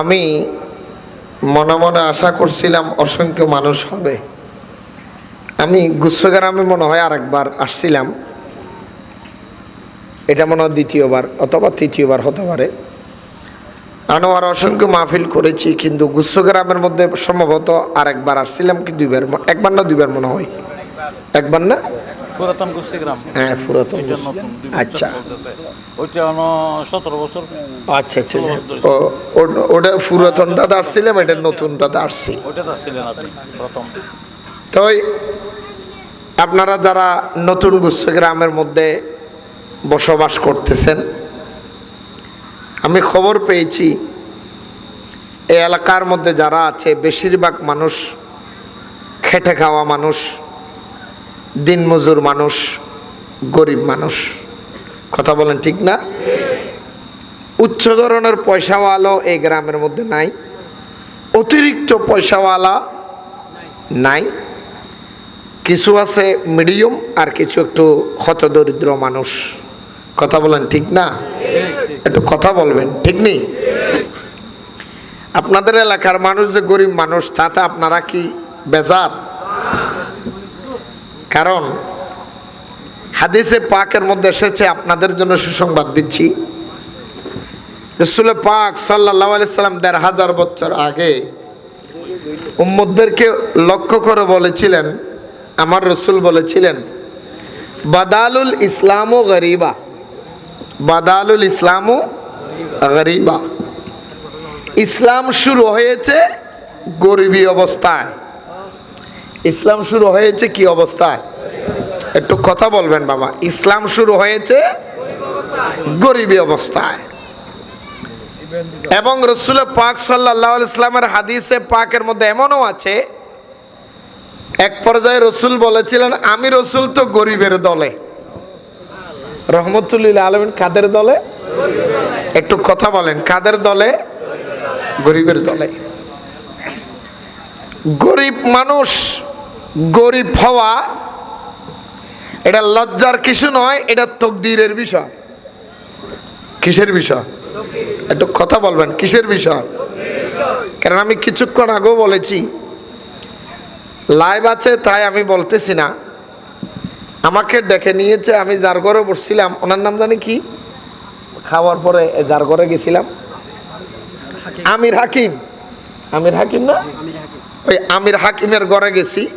আমি মনে মনে আশা করছিলাম অসংখ্য মানুষ হবে। আমি গুচ্ছগ্রামে মনে হয় আরেকবার আসছিলাম। এটা মনে হয় দ্বিতীয়বার অথবা তৃতীয়বার হতে পারে। আনোয়ার অসংখ্য মাহফিল করেছি, কিন্তু গুচ্ছগ্রামের মধ্যে সম্ভবত আরেকবার আসছিলাম কি দুইবার, একবার না দুইবার মনে হয়? একবার না? পুরাতন কুস্তিগ্রাম হ্যাঁ পুরাতন আচ্ছা। ওইটা সতেরো বছর। আচ্ছা আচ্ছা আচ্ছা। ও ওটা পুরাতনটাতে আসছিলাম এটা নতুনটাতে আসছি ওইটা তো ছিলেন আপনি প্রথম। তো আপনারা যারা নতুন গ্রামের মধ্যে বসবাস করতেছেন আমি খবর পেয়েছি এই এলাকার মধ্যে যারা আছে বেশিরভাগ মানুষ খেটে খাওয়া মানুষ। দিনমজুর মানুষ, গরিব মানুষ। কথা বলেন ঠিক না? উচ্চ ধরনের পয়সাওয়ালাও এই গ্রামের মধ্যে নাই। অতিরিক্ত পয়সাওয়ালা নাই। কিছু আছে মিডিয়াম আর কিছু একটু হতদরিদ্র মানুষ। কথা বলেন ঠিক না? একটু কথা বলবেন, ঠিক নেই? আপনাদের এলাকার মানুষ যে গরিব মানুষ, তাতে আপনারা কি বেজার? কারণ হাদিসে পাকের মধ্যে এসেছে, আপনাদের জন্য সুসংবাদ দিচ্ছি। রসুল পাক সাল্লাহ সাল্লাম দেড় হাজার বছর আগে উম্মদদেরকে লক্ষ্য করে বলেছিলেন, আমার রসুল বলেছিলেন, বাদালুল ইসলামও গরিবা। বাদালুল ইসলামও গরিবা। ইসলাম শুরু হয়েছে গরিবী অবস্থায়। ইসলাম শুরু হয়েছে কি অবস্থায়? একটু কথা বলবেন বাবা। ইসলাম শুরু হয়েছে গরিবী অবস্থায়। এবং রসুল পাক সাল্লাহ ইসলামের হাদিসে পাকের মধ্যে এমনও আছে, এক পর্যায়ে রসুল বলেছিলেন, আমি রসুল তো গরিবের দলে। রহমতুল্লিল আলমিন কাদের দলে? একটু কথা বলেন, কাদের দলে? গরিবের দলে। গরিব মানুষ গরিব হওয়া এটা লজ্জার কিছু নয় এটা তকদিরের বিষয়। কিসের বিষয়? একটু কথা বলবেন কিসের বিষয়? কারণ আমি কিছুক্ষণ আগেও বলেছি লাইভ আছে তাই আমি বলতেছি না। আমাকে ডেকে নিয়েছে আমি যার ঘরে বসছিলাম ওনার নাম জানি কি? খাওয়ার পরে যার ঘরে গেছিলাম। আমির হাকিম। আমির হাকিম না? ওই আমির হাকিমের ঘরে গেছি।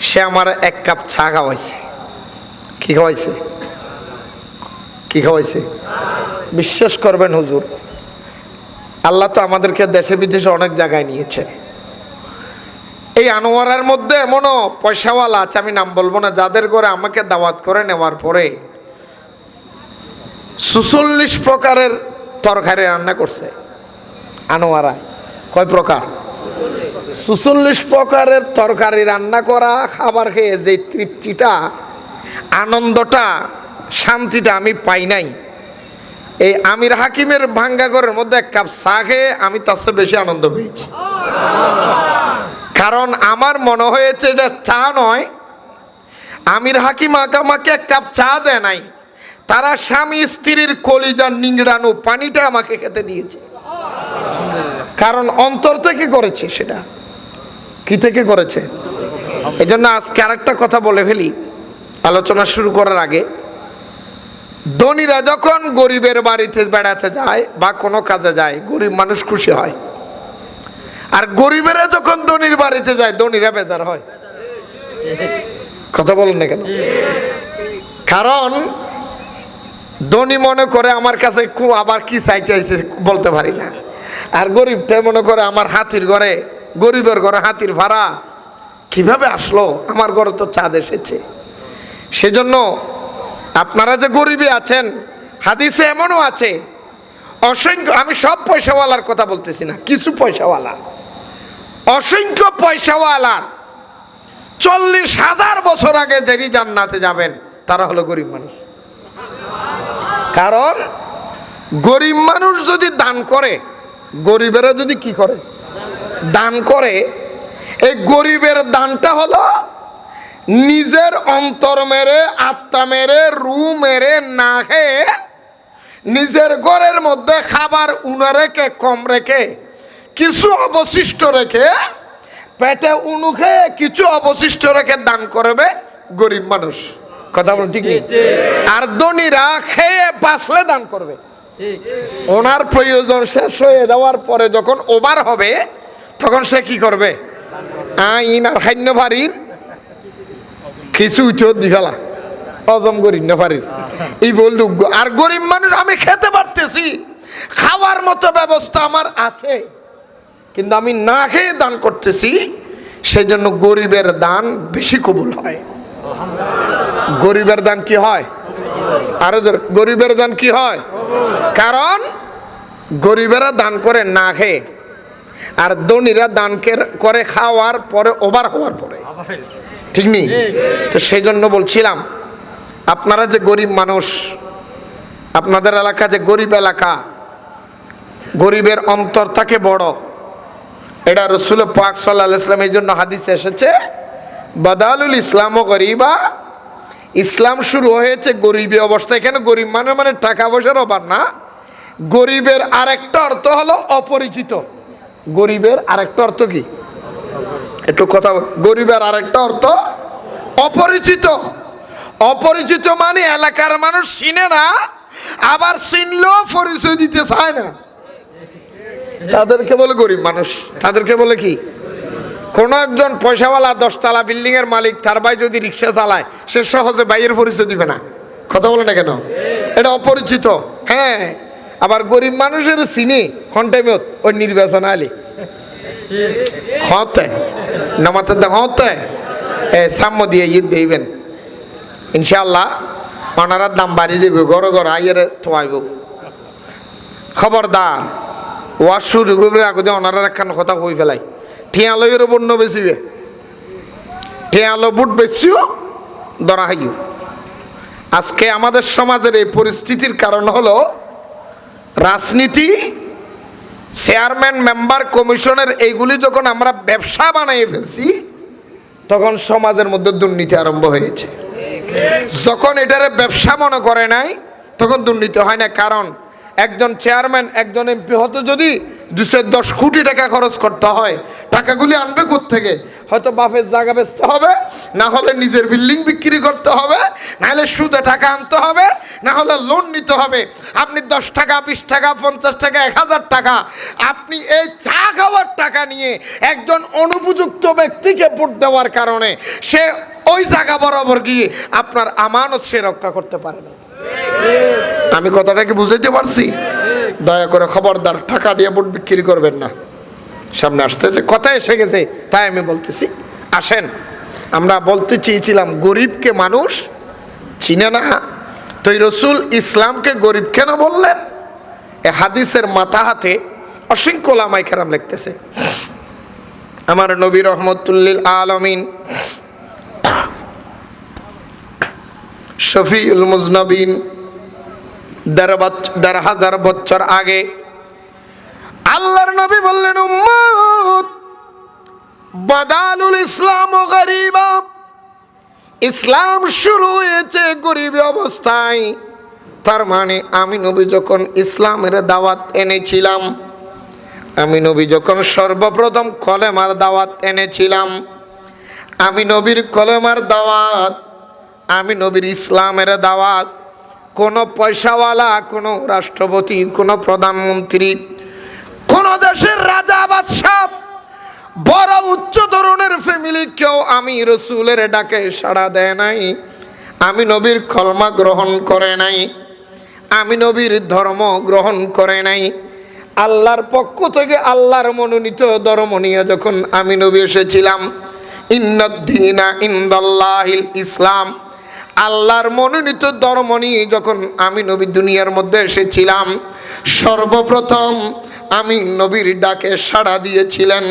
সে আমার এক কাপ চা খাওয়াইছে। কি খাওয়াইছে? কি খাওয়াইছে? বিশ্বাস করবেন হুজুর, আল্লাহ তো আমাদেরকে দেশে বিদেশে অনেক জায়গায় নিয়েছে। এই আনোয়ারের মধ্যে এমনও পয়সাওয়ালা আছে, আমি নাম বলব না, যাদের করে আমাকে দাওয়াত করে নেওয়ার পরে সুচল্লিশ প্রকারের তরকারি রান্না করছে আনোয়ারা কয় প্রকার? সুচল্লিশ প্রকারের তরকারি রান্না করা, খাবার খেয়ে যে তৃপ্তিটা, আনন্দটা, শান্তিটা আমি পাই নাই। এই আমির হাকিমের ভাঙ্গা ঘরের মধ্যে এক কাপ চা খেয়ে আমি তার চেয়ে বেশি আনন্দ পেয়েছি। কারণ আমার মনে হয়েছে এটা চা নয়। আমির হাকিম আকামাকে এক কাপ চা দেয় নাই। তারা স্বামী স্ত্রীর কলিজার নিংড়ানো পানিটা আমাকে খেতে দিয়েছে। কারণ অন্তর থেকে করেছে সেটা। কি থেকে করেছে? এই জন্য আজকে আরেকটা কথা বলে ফেলি। আলোচনা শুরু করার আগে, ধনীরা যখন গরিবের বাড়িতে বেড়াতে যায় বা কোনো কাজে যায়, গরিব মানুষ খুশি হয়। আর গরিবেরা যখন ধনির বাড়িতে যায়, ধনীরা বেজার হয়। কথা বলেন না কেন? কারণ ধনী মনে করে আমার কাছে আবার কি চাইতে চাইছে বলতে পারি না। আর গরিবটা মনে করে আমার হাতির ঘরে, গরিবের ঘরে হাতির ভাড়া। কীভাবে আসলো? আমার ঘরে তো চাঁদ এসেছে। সেজন্য আপনারা যে গরিবে আছেন, হাদিসে এমনও আছে, অসংখ্য, আমি সব পয়সাওয়ালার কথা বলতেছি না, কিছু পয়সাওয়ালা। অসংখ্য পয়সাওয়ালার চল্লিশ হাজার বছর আগে যিনি জান্নাতে যাবেন, তারা হলো গরিব মানুষ। কারণ গরিব মানুষ যদি দান করে গরিবেরা যদি কি করে? দান করে। এই গরিবের দানটা হলো নিজের অন্তর মেরে আত্মা মেরে রু মেরে না খেয়ে নিজের ঘরের মধ্যে খাবার উনে রেখে কম রেখে কিছু অবশিষ্ট রেখে পেটে উনু খেয়ে কিছু অবশিষ্ট রেখে দান করবে গরিব মানুষ। কথা বলুন ঠিক? আর ধনীরা খেয়ে বাঁচলে দান করবে। ওনার প্রয়োজন শেষ হয়ে যাওয়ার পরে যখন ওভার হবে, তখন সে কি করবে? আইন আর হান্য ভারির কিছু উঠেও দি ফেলা হজম করি না পারি এই বলল আর গরিব মানুষ, আমি খেতে পারতেছি, খাওয়ার মতো ব্যবস্থা আমার আছে, কিন্তু আমি না খেয়ে দান করতেছি সেই জন্য গরিবের দান বেশি কবুল হয়। গরিবের দান কি হয়? আরও গরিবের দান কি হয়? কারণ গরিবেরা দান করে না খেয়ে, আর ধনীরা দান কের- খাওয়ার পরে ওভার হওয়ার পরে। ঠিক নেই? তো সেই জন্য বলছিলাম, আপনারা যে গরিব মানুষ, আপনাদের এলাকা যে গরিব এলাকা, গরিবের অন্তর থাকে বড়। এটা রসুল পাক সাল্লাহ ইসলাম এই জন্য হাদিসে এসেছে, বাদালুল ইসলামও গরিবা ইসলাম শুরু হয়েছে গরিবী অবস্থা এখানে গরিব মানে মানে টাকা পয়সার অভাব না। গরিবের আরেকটা অর্থ হলো অপরিচিত। গরিবের আরেকটা অর্থ কি? একটু কথা। গরিবের আরেকটা অর্থ অপরিচিত। অপরিচিত মানে এলাকার মানুষ চিনে না, আবার চিনলেও পরিচয় দিতে চায় না। তাদেরকে বলে গরিব মানুষ। তাদেরকে বলে কি? কোন একজন পয়সাওয়ালা দশতলা বিল্ডিং এর মালিক, তার ভাই যদি রিক্সা চালায়, সে সহজে বাইয়ের পরিচয় দিবে না। কথা বলে না কেন? এটা অপরিচিত। হ্যাঁ আবার গরিব মানুষের চিনি হন্টাইমত ওই নির্বাচন আলি। হতে নামাতে হতে এ সাম্য দিয়ে ঈদ দিবেন। ইনশাল্লাহ ওনারার দাম বাড়ি যাবে গড় গড় আইয়ের থোয়াইব খবরদার ওয়াশ শুরু করবে আগতে ওনারার একখান কথা কই ফেলাই। ঠিয়ালয়ের বন্য বেশিবে ঠিয়ালো বুট বেশিও ধরা হাইও আজকে আমাদের সমাজের এই পরিস্থিতির কারণ হলো রাজনীতি চেয়ারম্যান মেম্বার কমিশনের এইগুলি যখন আমরা ব্যবসা বানিয়ে ফেলছি, তখন সমাজের মধ্যে দুর্নীতি আরম্ভ হয়েছে। যখন এটারে ব্যবসা মনে করে নাই, তখন দুর্নীতি হয় না। কারণ একজন চেয়ারম্যান একজন এমপি হতে যদি দুশো দশ কোটি টাকা খরচ করতে হয় টাকাগুলি আনবে থেকে হয়তো বাপের জায়গা বেচতে হবে, না হলে নিজের বিল্ডিং বিক্রি করতে হবে, না হলে সুদে টাকা আনতে হবে, না হলে লোন নিতে হবে। আপনি দশ টাকা, বিশ টাকা, পঞ্চাশ টাকা, এক হাজার টাকা, আপনি এই চা খাওয়ার টাকা নিয়ে একজন অনুপযুক্ত ব্যক্তিকে ভোট দেওয়ার কারণে সে ওই জায়গা বরাবর গিয়ে আপনার আমানত সে রক্ষা করতে পারে না। আমি কথাটাকে বুঝাইতে পারছি? দয়া করে খবরদার, টাকা দিয়ে ভোট বিক্রি করবেন না। সামনে আসতেছে। কথা এসে গেছে, তাই আমি বলতেছি, আসেন। আমরা বলতে চেয়েছিলাম, গরিবকে মানুষ চিনে না। তো রসুল ইসলামকে গরিব কেন বললেন? এ হাদিসের মাথা হাতে অসংখ্য লামাই কেরাম লিখতেছে। আমার নবী রহমতুল্লিল আলমিন শফিউল মুজনবিন দেড় বছ- দেড় হাজার বছর আগে আল্লাহর নবী বললেন, উম্মত, বাদালুল ইসলাম ও গরিবা। ইসলাম শুরু হয়েছে গরিব অবস্থায়। তার মানে আমি নবী যখন ইসলামের দাওয়াত এনেছিলাম, আমি নবী যখন সর্বপ্রথম কলেমার দাওয়াত এনেছিলাম, আমি নবীর কলেমার দাওয়াত, আমি নবীর ইসলামের দাওয়াত, কোনো পয়সাওয়ালা, কোনো রাষ্ট্রপতি, কোনো প্রধানমন্ত্রী কোন দেশের রাজা, বাদশাহ, বড় উচ্চ ধরনের ফ্যামিলি কেউ আমি রসুলের ডাকে সাড়া দেয় নাই, আমি নবীর কলমা গ্রহণ করে নাই, আমি নবীর ধর্ম গ্রহণ করে নাই। আল্লাহর পক্ষ থেকে আল্লাহর মনোনীত ধর্ম নিয়ে যখন আমি নবী এসেছিলাম, ইন্নদ্দিনা ইন্দাল্লাহিল ইসলাম, আল্লাহর মনোনীত ধর্ম নিয়ে যখন আমি নবী দুনিয়ার মধ্যে এসেছিলাম, সর্বপ্রথম আমি নবীর ডাকে সাড়া দিয়েছিলেন।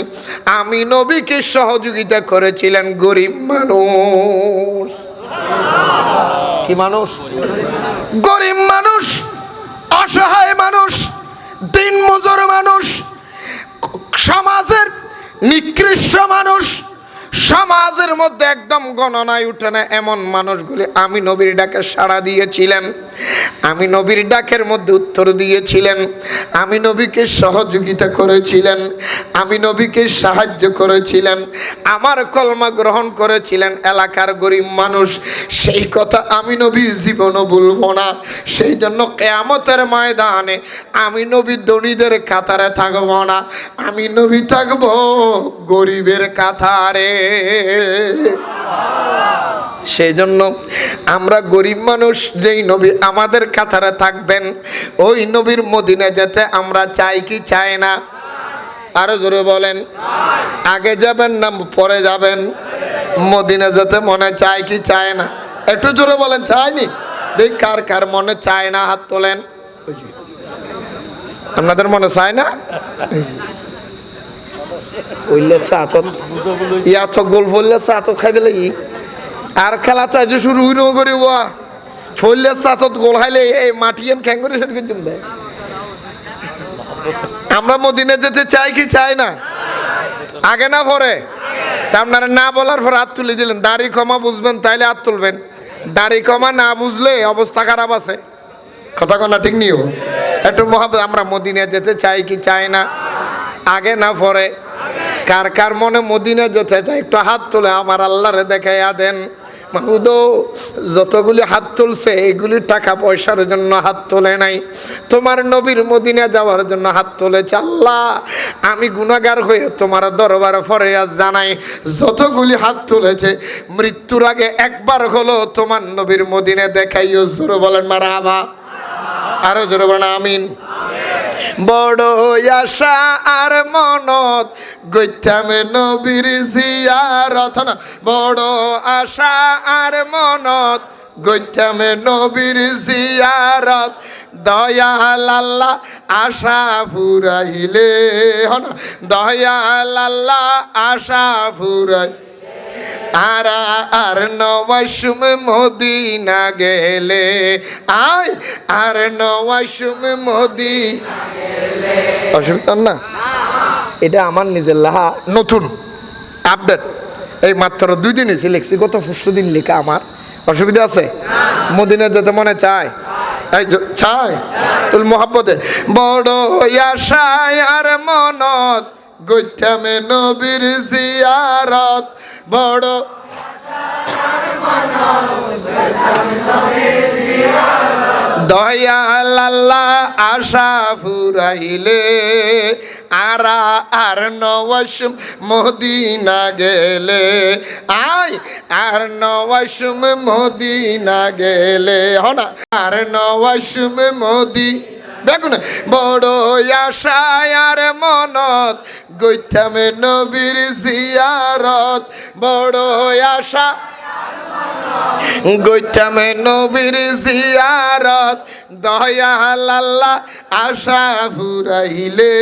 আমি নবীকে সহযোগিতা করেছিলেন গরিব মানুষ। কি মানুষ? গরিব মানুষ অসহায় মানুষ দিন মজুর মানুষ সমাজের নিকৃষ্ট মানুষ সমাজের মধ্যে একদম গণনায় উঠে না এমন মানুষগুলি আমি নবীর ডাকে সাড়া দিয়েছিলেন। আমি নবীর ডাকের মধ্যে উত্তর দিয়েছিলেন। আমি নবীকে সহযোগিতা করেছিলেন। আমি নবীকে সাহায্য করেছিলেন। আমার কলমা গ্রহণ করেছিলেন এলাকার গরিব মানুষ। সেই কথা আমি নবী জীবনও ভুলবো না। সেই জন্য কেয়ামতের ময়দানে আমি নবী ধনীদের কাতারে থাকব না। আমি নবী থাকব গরিবের কাতারে। সেই জন্য আমরা গরিব মানুষ, যেই নবী আমাদের কাতারে থাকবেন, ওই নবীর মদিনে যেতে আমরা চাই কি চাই না? আরও জোরে বলেন। আগে যাবেন না, পরে যাবেন। মদিনে যেতে মনে চায় কি চায় না? একটু জোরে বলেন চায়নি দেখ কার কার মনে চায় না, হাত তোলেন। আপনাদের মনে চায় না? গোল খাই আর খেলা শুরু গোল খাইলে এই খ্যাং করে আমরা মদিনে যেতে চাই কি চাই না? আগে না পরে? তা আপনারা না বলার পর হাত তুলে দিলেন। দাড়ি কমা বুঝবেন, তাইলে হাত তুলবেন। দাড়ি কমা না বুঝলে অবস্থা খারাপ আছে। কথা কনা ঠিক নিও। একটু মহাব্বত, আমরা মদিনে যেতে চাই কি চাই না? আগে না পরে? কার কার মনে মদিনা যেতে চাই একটু হাত তুলে আমার আল্লাহরে দেখাইয়া দেন। যতগুলি হাত তুলছে, এগুলি টাকা পয়সার জন্য হাত তোলে নাই। তোমার নবীর মদিনা যাওয়ার জন্য হাত তুলেছে আল্লাহ। আমি গুণাগার হয়ে তোমার দরবারে আজ জানাই। যতগুলি হাত তুলেছে, মৃত্যুর আগে একবার হলো তোমার নবীর মদিনে দেখাইও। জোর বলেন মারা আবা আরও জোরে বলেন আমিন। বড় আশা আর মনত গৈথামে নবীর জিয়ারত। বড় আশা আর মনত গৈথামে নবীর জিয়ারত। দয়াল আল্লাহ আশা ফুরাইলে। হন দয়াল আল্লাহ আশা ফুরাই আর আর নওয়াসুম মদিনা গেলে, আয়, আর নওয়াসুম মদি অসুবিধা না? এটা আমার নিজের লাহা নতুন আপডেট এই মাত্র দুই দিন এসে লিখছি, গত পরশু দিন লেখা আমার। অসুবিধা আছে? মদিনা যেতে মনে চায়? বড় আর মনত গৈথামে নবীর জিয়ারত। বড়। দয়াল আল্লাহ আশা ফুরাইলে, আরা আর নওয়াসুম মদিনা গেলে। আয়, আর নওয়াসুম মদিনা গেলে। হনা আর নওয়াসুম মোদি বেগুন। বড় আশায় আর মনত গৈথামে নবীর জিয়ারত। বড় আশা গৈতামে নবীর জিয়ারত দয়াল আল্লাহ আশা ফুরাইলে।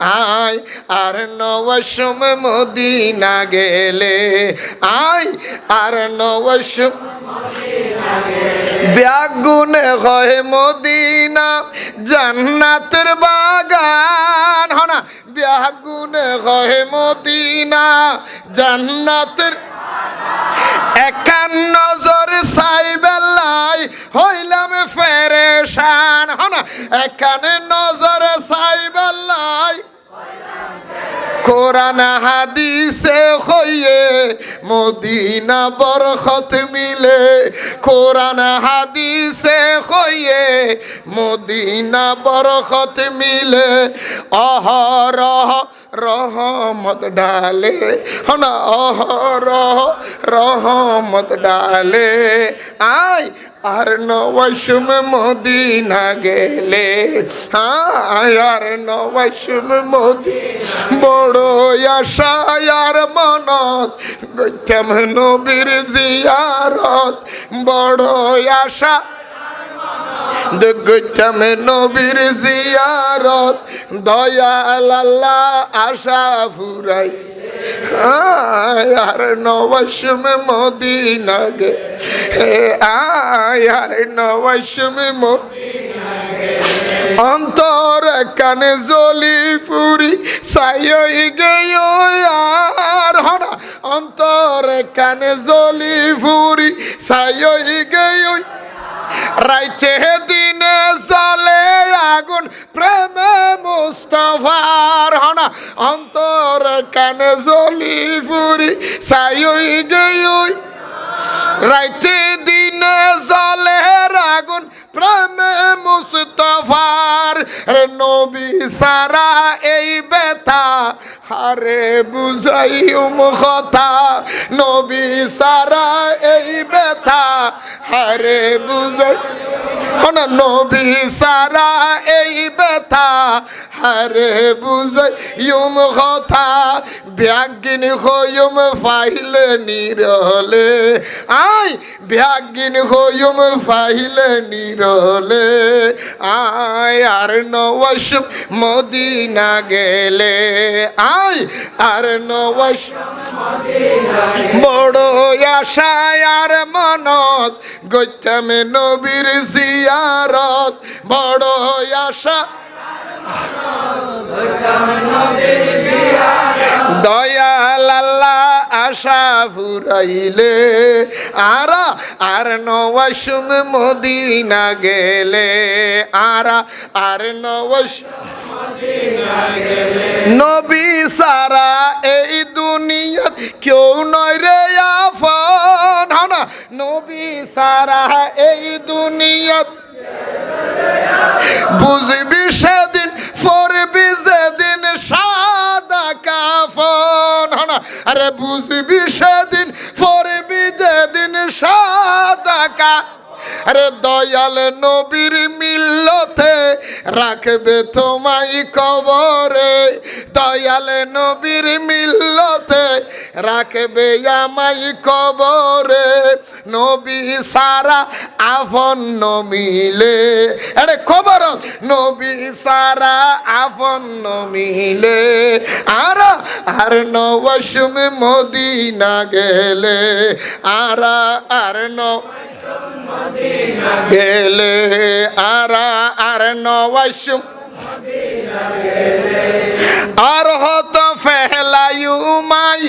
আয়, আর নবসম মদিনা গেলে। আয়, আর নবসম ব্যাগুনে হয় মদিনা, জান্নাতের বাগান। হনা, ব্যাগুনে হয় মদিনা, জান্নাতের একান নজর সাইবেলাই হইলাম ফেরেশান হনা একানে নজর সাইবেলাই কোরআন হাদিসে হইয়ে মদিনা বরখত মিলে। কোরআন হাদিসে হইয়ে মদিনা বরখত মিলে। অহরহ রহমত ডালে হনা অহরহ রহমত ডালে আয় আর নবসুম মদিনা গেলে। আয় আর নবসুম মোদি বড় আশা আর মনত গৈতাম নবীর জিয়ারত। বড় আশা গৈতাম নবীর জিয়ারত, দয়াল আল্লাহ আশা ফুরাই। আর নবসুম মদিনা গে আয় আর নবসুম অন্তর কানে জলি পুরি সাই গেয় আর হনা। অন্তরে কানে জলি ফুরি সাইই গেই রাইতে দিনে জলে আগুন, প্রেমে মুস্তফার হনা। অন্তর কানে জলি ফুরি সাইই গেই রাইতে দিনে জলে আগুন, প্রেমে মুস্তফার। নবী সারা এই বেতা হারে বুঝাইম কথা। নবী সারা এই ব্যথা, হারে বুঝাই। নবী সারা এই ব্যথা, হারে বুঝাই। কথা ব্যাগিন হইম ফাইলে নিরলে। আই ব্যাগিন হইম ফাইলে নিরলে। আয়, আর নবশ মদিনা গেলে। আয় আর নবশ বড় আশায় আর মনত গৈতামে নবীর জিয়ারত। বড় আশা দয়াল আল্লাহ আশা ফুরাইলে, আরা আর নওয়াসুম মদিনা গেলে, আরা আর নওয়াস নবী সারা এই দুনিয়াত কেউ নয় রে আফন। হনা নবী সারা দয়াল নবীর মিল্লতে রাখবে তোমায় কবরে। দয়াল নবীর মিল্লতে রাখবে আমায় কবরে। নবী সারা আফন মিলে। আরে খবর নবী সারা আফন মিলে। আর আর নবসুম মদিনা গেলে। আর আর ন গেলে আরা আর নওয়াসুম আর হত ফেলায়ু মাই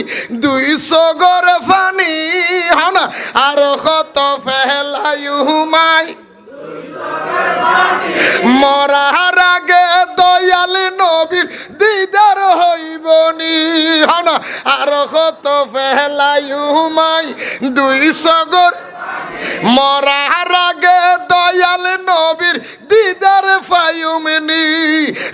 দুই সগর ফানি। হন আর হত ফেলায়ু মাই মরার আগে দয়াল নবীর দিদার হইবনি হনা, আর কত ফেলায়ু মাই দুই সগর। মরার আগে দয়াল নবীর দিদার ফায়ুমনি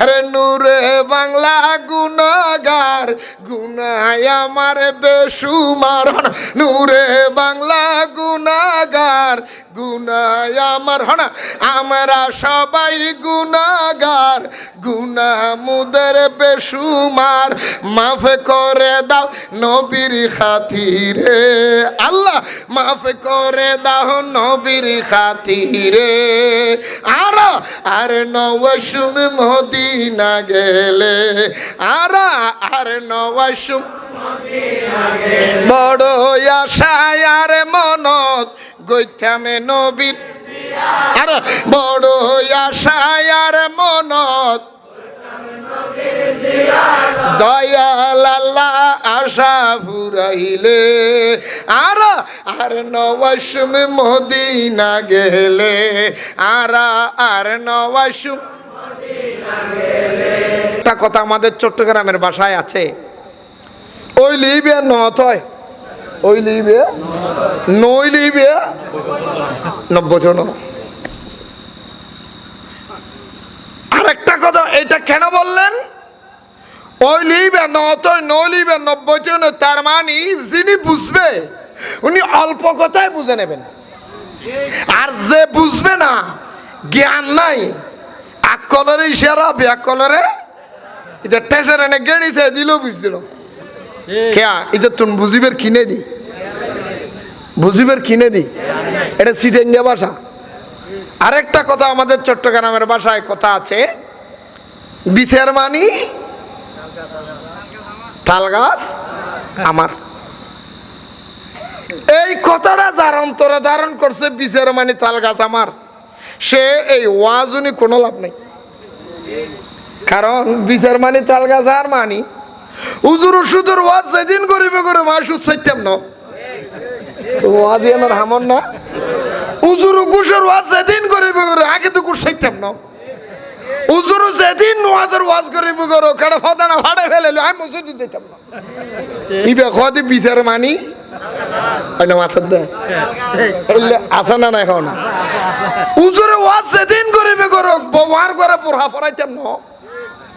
রে নূরে বাংলা গুনাগার গুনায় আমার বেসুমার নূরে বাংলা গুনাগার গুনায় আমার হন আমরা সবাই গুনাগার। গুনা মুদের বেসুমার মাফ করে দাও নবীর খাতিরে। আল্লাহ, মাফ করে দাও নবীর খাতিরে। আর আর নওয়াসুম মদিনা গেলে। আর আর নওয়াসুম বড় গৈথামে নবীর। আর বড় আশায় আর মনত। দয়াল আল্লাহ আশা ফুরাইলে। আর আর নওয়াসুম মদিনা গেলে। আর আর নওয়াসুম একটা কথা আমাদের চট্টগ্রামের বাসায় আছে। ওই লিবে নত হয়। ওই লিবে? নই লিবে? নব্বই জন আরেকটা কথা, এটা কেন বললেন? ওই লিবে নত নই লিবে নব্বই জন তার মানে যিনি বুঝবে, উনি অল্প কথায় বুঝে নেবেন। আর যে বুঝবে না, জ্ঞান নাই। আকলরে ইশারা ব্যাকলরে এটা টেসের এনে গেড়িছে দিলেও বুঝছিল কেয়া এটা তুন বুঝিবের কিনে দি? বুঝিবের কিনে দি? এটা সিটেঙ্গা ভাষা। আরেকটা কথা আমাদের চট্টগ্রামের ভাষায় কথা আছে। বিছের মানি? তাল গাছ? আমার। এই কথাটা যার অন্তরে ধারণ করছে বিছের মানি তাল গাছ আমার। সে এই ওয়াজুনি কোনো লাভ নেই। কারণ বিচার মানি তাল গাছ আর মানি। হুজুর ওষুধের ওয়াজ যেদিন করিবে করে মা সুদ চাইতাম না। তো ওয়াজ এনার হামন না? হুজুর কুশের ওয়াজ যেদিন করিবে করে আগে তো কুশ চাইতাম না। হুজুর যেদিন ওয়াজের ওয়াজ করিবে করো কেন ফদানা ভাড়া ফেলে আমি মসজিদ যেতাম না। ইবে কদি বিচার মানি? না মাথার এলে আছে না না এখন? হুজুরে ওয়াজ যেদিন করিবে করো ব্যবহার করে পড়া পড়াইতাম না।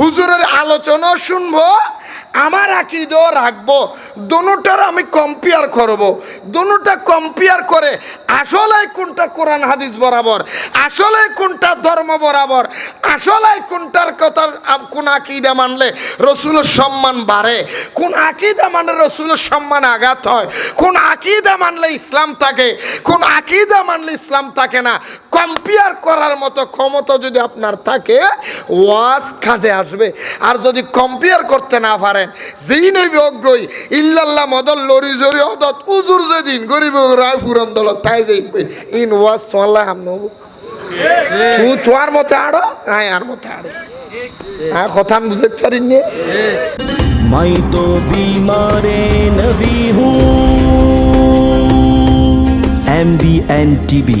হুজুরের আলোচনা শুনব, আমার আকিদও রাখব দোনোটার আমি কম্পেয়ার করব। দোনোটা কম্পেয়ার করে আসলে কোনটা কোরআন হাদিস বরাবর, আসলে কোনটা ধর্ম বরাবর, আসলে কোনটার কথার কোন আকিদা মানলে রসুলের সম্মান বাড়ে, কোন আকিদা মানলে রসুলের সম্মান আঘাত হয়, কোন আকিদা মানলে ইসলাম থাকে, কোন আকিদা মানলে ইসলাম থাকে না কম্পেয়ার করার মতো ক্ষমতা যদি আপনার থাকে ওয়াজ কাজে আসবে। আর যদি কম্পেয়ার করতে না পারেন যেই নেবে অজ্ঞই ইল্লাল্লাহ মদল লরি জরি অদত উজুর যেদিন গরিব রায় পুরন দল তাই যে ইন ওয়াজ তোমাল্লাহ হাম নব। তু তোমার মতে আড়ো হ্যাঁ আর মতে আড়ো। হ্যাঁ কথা আমি বুঝতে পারিনি। মাই তো বিমারে নবী হুম। M B N TV